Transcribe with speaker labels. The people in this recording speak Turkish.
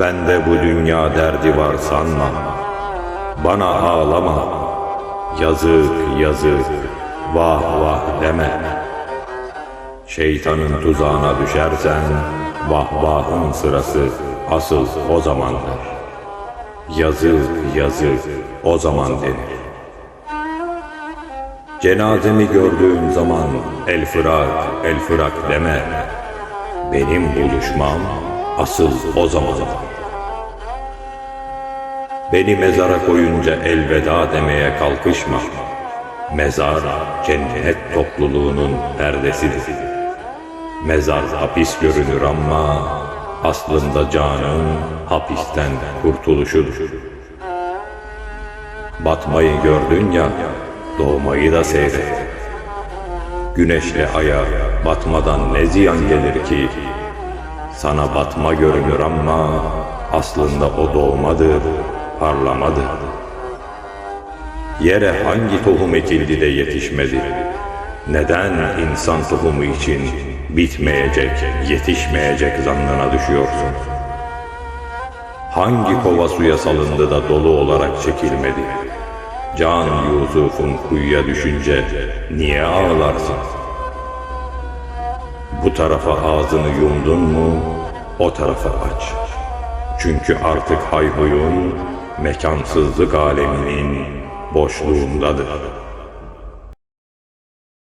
Speaker 1: Bende bu dünya derdi var sanma. Bana ağlama. Yazık yazık. Vah vah deme. Şeytanın tuzağına düşersen vah vahın sırası asıl o zamandır. Yazık yazık o zaman denir. Cenazemi gördüğün zaman el fırak el fırak deme. Benim buluşmam asıl o zaman. Beni mezara koyunca elveda demeye kalkışma. Mezar cennet topluluğunun perdesidir. Mezar hapis görünür ama aslında canın hapisten kurtuluşudur. Batmayı gördün ya, doğmayı da seyret. Güneşle aya batmadan ne ziyan gelir ki? Sana batma görünür ama aslında o doğmadır, parlamadır. Yere hangi tohum ekildi de yetişmedi? Neden insan tohumu için bitmeyecek, yetişmeyecek zannına düşüyorsun? Hangi kova suya salındı da dolu olarak çekilmedi? Can Yusuf'un kuyuya düşünce niye ağlarsın? Bu tarafa ağzını yumdun mu o tarafa aç. Çünkü artık hayhuyun mekansızlık aleminin boşluğundadır.